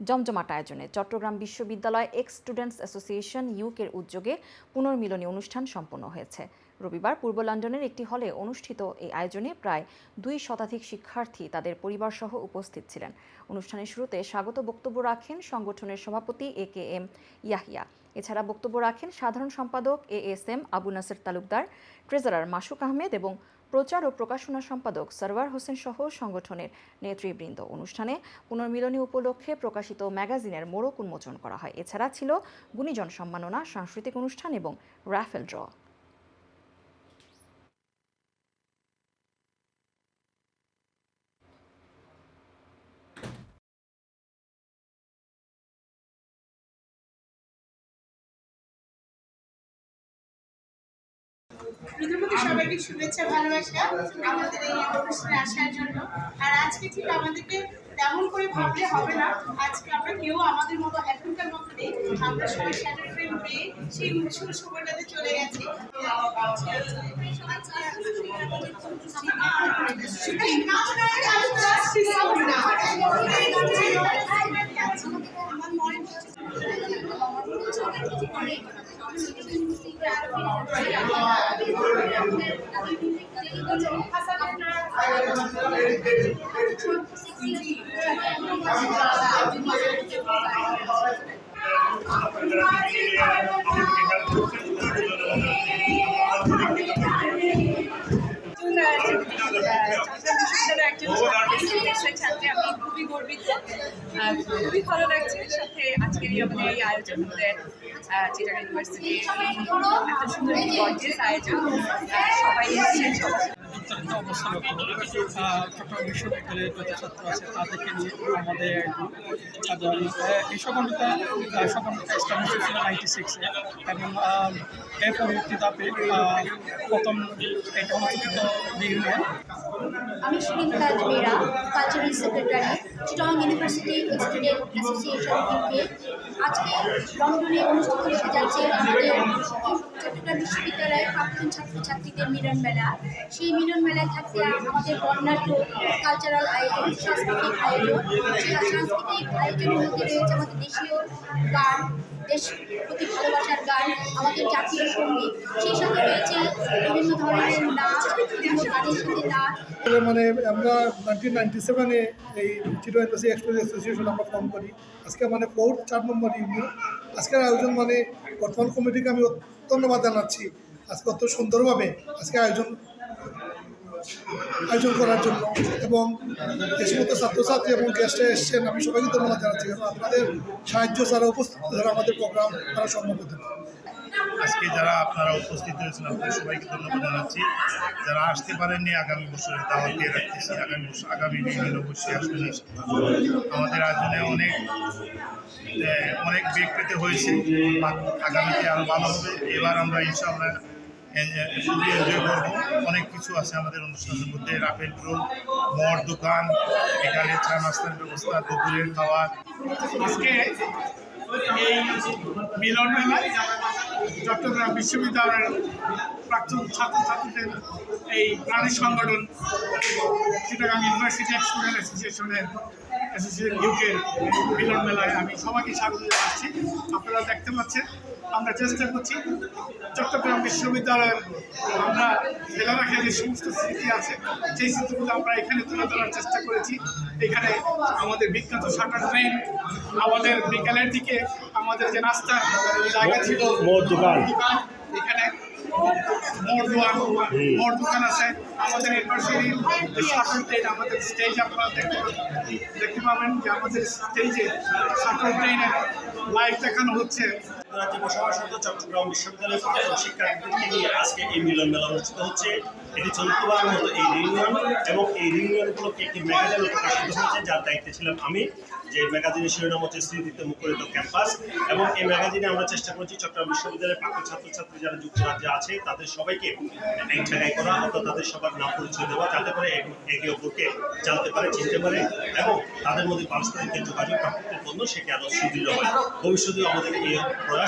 জমজমাট আয়োজনে চট্টগ্রাম বিশ্ববিদ্যালয় এক্স স্টুডেন্টস অ্যাসোসিয়েশন ইউকের উদ্যোগে পুনর্মিলনী অনুষ্ঠান সম্পন্ন হয়েছে। রবিবার পূর্ব লন্ডনের একটি হলে অনুষ্ঠিত এই আয়োজনে প্রায় দুই শতাধিক শিক্ষার্থী তাদের পরিবারসহ উপস্থিত ছিলেন। অনুষ্ঠানের শুরুতে স্বাগত বক্তব্য রাখেন সংগঠনের সভাপতি এ কে এম ইয়াহিয়া। এছাড়া বক্তব্য রাখেন সাধারণ সম্পাদক A S M Abu Naser Talukdar, treasurer Masuk Ahmed এবং প্রচার ও প্রকাশনা সম্পাদক সরওয়ার হোসেন সহ সংগঠনের নেতৃবৃন্দ। অনুষ্ঠানে পুনর্মিলনী উপলক্ষে প্রকাশিত ম্যাগাজিনের মোড়ক উন্মোচন করা হয়। এছাড়া ছিল গুণীজন সম্মাননা, সাংস্কৃতিক অনুষ্ঠান এবং রাফেল ড্র। প্রথমত সবাইকে শুভেচ্ছা, ভালোবাসা আমাদের এই অনুষ্ঠানে আসার জন্য। আর আজকে ঠিক আমাদেরকে তেমন করে ভাবলে হবে না। আজকে আমরা কেউ আমাদের মতো এখনকার মতো নেই। আমরা সবাই স্যাটারডে পেয়ে সেই উৎসব সময়টাতে চলে গেছি। আমার মনে Thank you. আমি খুবই গর্বিত আর খুবই ভালো লাগছে সাথে আজকের আমাদের এই আয়োজন আমাদের চিটার ইউনিভার্সিটি এত সুন্দর আয়োজন সবাই এসেছেন সবার যুক্তরাজ্যে অবস্থান চট্টগ্রাম বিশ্ববিদ্যালয়ের যত ছাত্র আছে, তাদেরকে নিয়ে আমাদের এবং এই সকলটা সকলটা এস্টাবলিশ হয়েছিল নাইনটি সিক্সে এবং এর পরবর্তী ধাপে প্রথম এটা চতুর্থ ইউনিয়ন আমি Sunita Ajmera cultural secretary Chittagong university student association UK আজকে লন্ডনে অনুষ্ঠিত হতে যাচ্ছে আমাদের চট্টগ্রাম বিশ্ববিদ্যালয়ের প্রাক্তন ছাত্রছাত্রীদের মিলন মেলা সেই মেলায় থাকছে আমাদের বর্ণাঢ্য কালচারাল আয়োজন, সাংস্কৃতিক আয়োজন সাংস্কৃতিক আয়োজনের মধ্যে রয়েছে আমাদের দেশীয় গান, দেশ প্রতি ভালোবাসার গান, আমাদের জাতীয় সংগীত, সেই সাথে রয়েছে বিভিন্ন ধরনের নাচ বিভিন্ন গানের সাথে নাচ। মানে আমরা নাইনটিন নাইনটি সেভেনে এই চিটো এম্বাসি এক্সপ্রেস অ্যাসোসিয়েশন আমরা ফর্ম করি। আজকে মানে ফোর্থ চার নম্বর ইউনিয়ন। আজকের আয়োজন মানে বর্তমান কমিটিকে আমি ধন্যবাদ জানাচ্ছি আজকে অত সুন্দরভাবে আজকে আয়োজন আয়োজন করার জন্য। এবং যে সমস্ত ছাত্রছাত্রী এবং গেস্টরা এসছেন, আমি সবাইকে ধন্যবাদ জানাচ্ছি কারণ আপনাদের সাহায্য ছাড়া উপস্থিত ছাড়া আমাদের প্রোগ্রাম তারা সম্ভব হতো আজকে যারা আপনারা উপস্থিত হয়েছেন আপনাদের সবাইকে ধন্যবাদ জানাচ্ছি। যারা আসতে পারেননি আগামী বছরের দাওয়াত দিয়ে রাখতেছি। আগামী বছর, আগামী বিভিন্ন অবশ্যই আসবেন। আমাদের আয়োজনে অনেক অনেক বেগ পেতে হয়েছে। আগামীতে আরও ভালো হবে। এবার আমরা ইনশাআল্লাহ করব অনেক কিছু আছে আমাদের অনুষ্ঠানের মধ্যে। রাফেল রোল, মর দোকান, এখানে চা নাস্তার ব্যবস্থা, দুপুরের খাওয়া। আজকে এই মিলন মেলায় চট্টগ্রাম বিশ্ববিদ্যালয়ের প্রাক্তন ছাত্রছাত্রীদের এই প্রাণী সংগঠন চিটাগাং ইউনিভার্সিটি স্টুডেন্ট অ্যাসোসিয়েশনের অ্যাসোসিয়েশন ইউকে মিলন মেলায় আমি সবাইকে স্বাগত জানাচ্ছি আপনারা দেখতে পাচ্ছেন আমরা চেষ্টা করছি চট্টগ্রাম বিশ্ববিদ্যালয়ের আমরা রাখা যে সমস্ত স্মৃতি আছে সেই স্মৃতিগুলো আমরা এখানে তুলে ধরার চেষ্টা করেছি এখানে আমাদের বিখ্যাত শাটার ট্রেন আমাদের বিকালের দিকে আমাদের যে নাস্তার জায়গা ছিল দোকান। এখানে মোর দোকান আছে। আমাদের ইউনিভার্সিটির শাটল আমাদের স্টেজ আপনারা দেখতে দেখতে পাবেন যে আমাদের স্টেজে শাটল ট্রেনের লাইভ দেখানো হচ্ছে। রাজ্যে বসবাসরত চট্টগ্রাম বিশ্ববিদ্যালয়ের প্রাক্তন শিক্ষার্থীদেরকে নিয়ে আজকে এই মিলন মেলা অনুষ্ঠিত হচ্ছে। এটি চতুর্থবার মতো এই রিউনিয়ন এবং এই রিউনিয়ন উপলক্ষে একটি ম্যাগাজিন প্রকাশিত হয়েছে, যার দায়িত্বে ছিলাম আমি। যে ম্যাগাজিনের শিরোনাম হচ্ছে স্মৃতিতে মুখরিত ক্যাম্পাস এবং এই ম্যাগাজিনে আমরা চেষ্টা করছি চট্টগ্রাম বিশ্ববিদ্যালয়ের প্রাক্তন ছাত্রছাত্রী যারা যুক্তরাজ্যে আছে, তাদের সবাইকে এক জায়গায় করা, অর্থাৎ তাদের সবার নাম পরিচয় দেওয়া, যাতে করে এক- অপরকে জানতে পারে, চিনতে পারে এবং তাদের মধ্যে পারস্পরিক যোগাযোগ প্রাপ্তির জন্য সেটি আরও সুদৃঢ় হয়। ভবিষ্যতেও আমাদের এই প্রয়াস